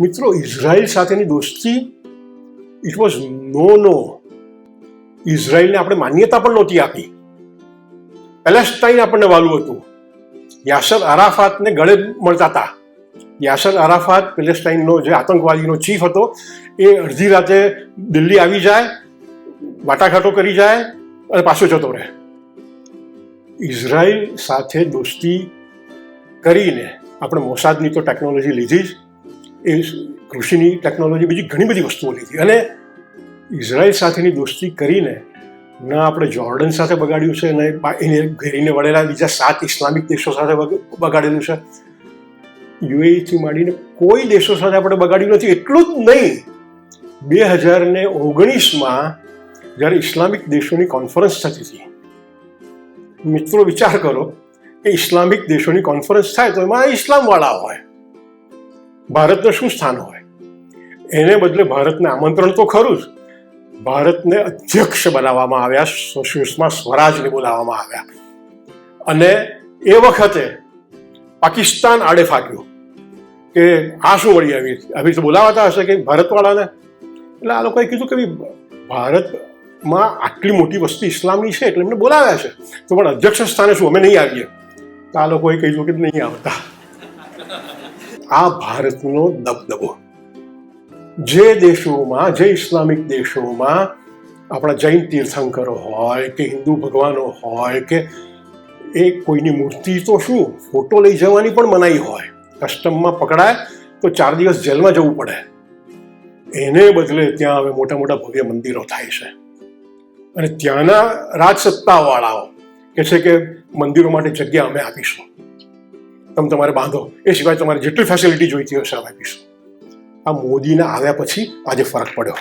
મિત્રો, ઇઝરાયલ સાથેની દોસ્તી ઇટ વોઝ નો નો ઇઝરાયલને આપણે માન્યતા પણ નહોતી આપી. પેલેસ્ટાઈન આપણને વાલું હતું. યાસર અરાફાતને ગળે મળતા હતા. યાસર અરાફાત પેલેસ્ટાઈનનો જે આતંકવાદીનો ચીફ હતો, એ અડધી રાતે દિલ્હી આવી જાય, વાટાઘાટો કરી જાય અને પાછો જતો રહે. ઇઝરાયલ સાથે દોસ્તી કરીને આપણે મોસાદની તો ટેકનોલોજી લીધી જ. એ કૃષિની ટેકનોલોજી બીજી ઘણી બધી વસ્તુઓ લીધી. અને ઇઝરાયલ સાથેની દોસ્તી કરીને ના આપણે જોર્ડન સાથે બગાડ્યું છે, ને એને ઘેરીને વળેલા બીજા સાત ઇસ્લામિક દેશો સાથે બગાડેલું છે. યુએઈથી માંડીને કોઈ દેશો સાથે આપણે બગાડ્યું નથી. એટલું જ નહીં, બે હજાર ને ઓગણીસમાં જ્યારે ઇસ્લામિક દેશોની કોન્ફરન્સ થતી હતી. મિત્રો વિચાર કરો કે ઇસ્લામિક દેશોની કોન્ફરન્સ થાય તો એમાં ઇસ્લામવાળા હોય. ભારતનું શું સ્થાન હોય? એને બદલે ભારતને આમંત્રણ તો ખરું જ. ભારતને અધ્યક્ષ બનાવવામાં આવ્યા સુષ્મા સ્વરાજને બોલાવવામાં આવ્યા. અને એ વખતે પાકિસ્તાન આડે ફાટ્યું કે આ શું વળી આવી આવી રીતે બોલાવાતા હશે કે ભારતવાળાને? એટલે આ લોકોએ કીધું કે ભારતમાં આટલી મોટી વસ્તી ઇસ્લામની છે એટલે એમને બોલાવ્યા છે. તો પણ અધ્યક્ષ સ્થાને શું? અમે નહીં આવીએ. તો આ લોકોએ કહ્યું કે નહીં આવતા. આ ભારતનો દબદબો. જે દેશોમાં, જે ઇસ્લામિક દેશોમાં આપણા જૈન તીર્થંકરો હોય કે હિન્દુ ભગવાનો હોય કે એ કોઈની મૂર્તિ તો શું, ફોટો લઈ જવાની પણ મનાઈ હોય. કસ્ટમમાં પકડાય તો ચાર દિવસ જેલમાં જવું પડે. એને બદલે ત્યાં હવે મોટા મોટા ભવ્ય મંદિરો થાય છે. અને ત્યાંના રાજસત્તાવાળાઓ કે છે કે મંદિરો માટે જગ્યા અમે આપીશું. તમે તમારે બાંધો. એ સિવાય તમારે જેટલી ફેસિલિટી જોઈતી હશે અમે આપીશું. આ મોદીના આવ્યા પછી આજે ફરક પડ્યો.